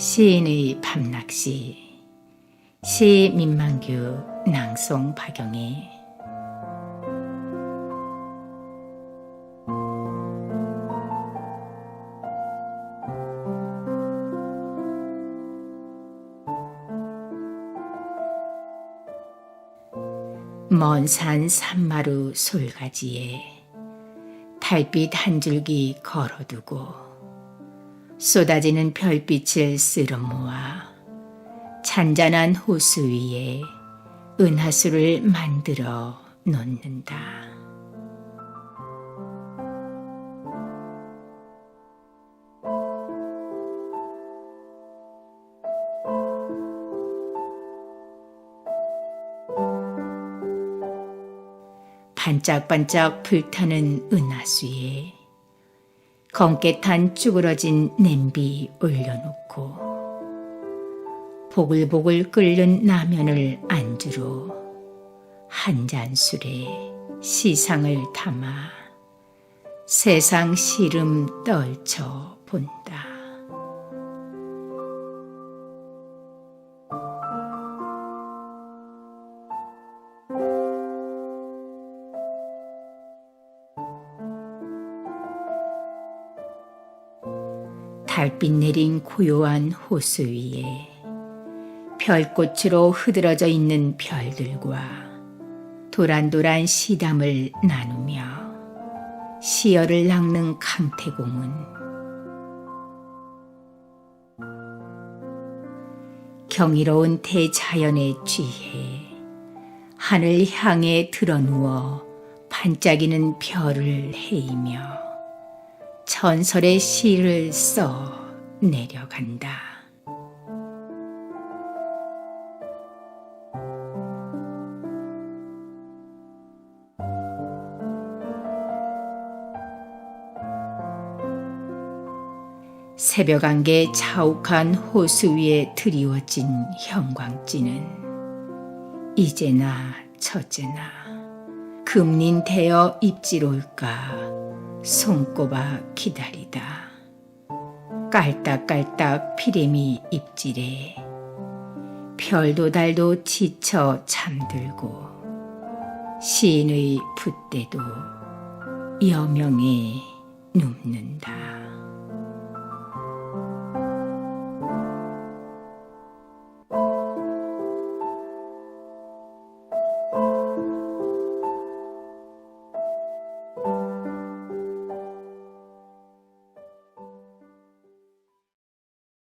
시인의 밤낚시. 시 민만규 낭송 박영희 먼 산 산마루 솔가지에 달빛 한 줄기 걸어두고 쏟아지는 별빛을 쓸어 모아 잔잔한 호수 위에 은하수를 만들어 놓는다. 반짝반짝 불타는 은하수에 검게 탄 쭈그러진 냄비 올려놓고 보글보글 끓는 라면을 안주로 한 잔 술에 시상을 담아 세상 시름 떨쳐 달빛 내린 고요한 호수 위에 별꽃으로 흐드러져 있는 별들과 도란도란 시담을 나누며 시열을 낚는 강태공은 경이로운 대자연의 쥐에 하늘 향해 드러누워 반짝이는 별을 헤이며 전설의 시를 써 내려간다. 새벽 안개 자욱한 호수 위에 드리워진 형광지는 이제나 저제나 금린되어 입질 올까 손꼽아 기다리다 깔딱깔딱 피레미 입질에 별도 달도 지쳐 잠들고 시인의 붓대도 여명에 눕는다.